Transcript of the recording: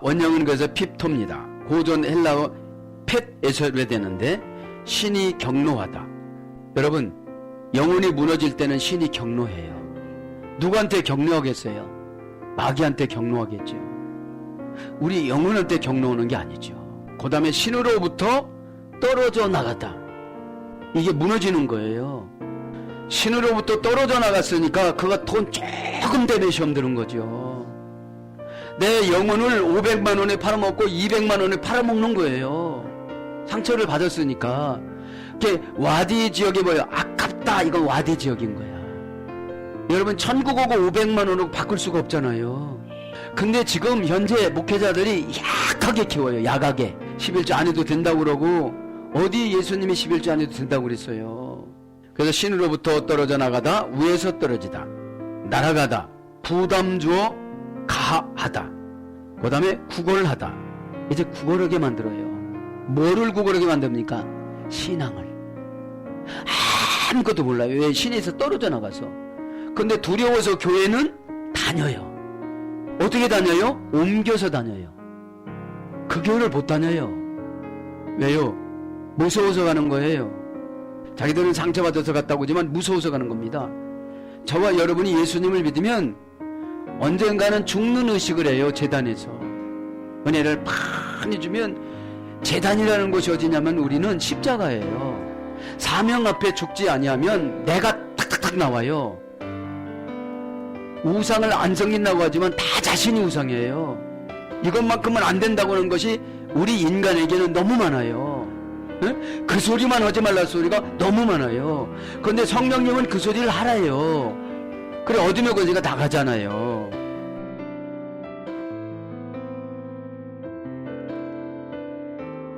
원형은 그래서 핍토입니다. 고전 헬라어 펫에서 되는데 신이 경노하다. 여러분 영혼이 무너질 때는 신이 경노해요. 누구한테 경노하겠어요? 마귀한테 경노하겠죠. 우리 영혼한테 경노하는 게 아니죠. 그 다음에 신으로부터 떨어져 나가다. 이게 무너지는 거예요. 신으로부터 떨어져 나갔으니까 그가 돈 조금 때문에 시험 드는 거죠. 내 영혼을 500만 원에 팔아먹고 200만 원에 팔아먹는 거예요. 상처를 받았으니까. 이게 와디 지역이 뭐예요? 아깝다. 이건 와디 지역인 거야. 여러분 천국 오고 500만 원으로 바꿀 수가 없잖아요. 근데 지금 현재 목회자들이 약하게 키워요. 약하게. 11조 안 해도 된다고 그러고 어디 예수님이 11조 안 해도 된다고 그랬어요. 그래서 신으로부터 떨어져 나가다 위에서 떨어지다. 날아가다. 부담 주어 가 하다. 그 다음에 구걸하다. 이제 구걸하게 만들어요. 뭐를 구걸하게 만듭니까? 신앙을. 아무것도 몰라요. 왜 신에서 떨어져 나가서. 근데 두려워서 교회는 다녀요. 어떻게 다녀요? 옮겨서 다녀요. 그 교회를 못 다녀요. 왜요? 무서워서 가는 거예요. 자기들은 상처받아서 갔다고 하지만 무서워서 가는 겁니다. 저와 여러분이 예수님을 믿으면 언젠가는 죽는 의식을 해요. 재단에서. 은혜를 많이 주면 재단이라는 곳이 어디냐면 우리는 십자가예요. 사명 앞에 죽지 아니하면 내가 탁탁탁 나와요. 우상을 안 섬긴다고 하지만 다 자신이 우상이에요. 이것만큼은 안 된다고 하는 것이 우리 인간에게는 너무 많아요. 응? 그 소리만 하지 말라 소리가 너무 많아요. 그런데 성령님은 그 소리를 하라요. 그래 어둠의 권세가 나가잖아요.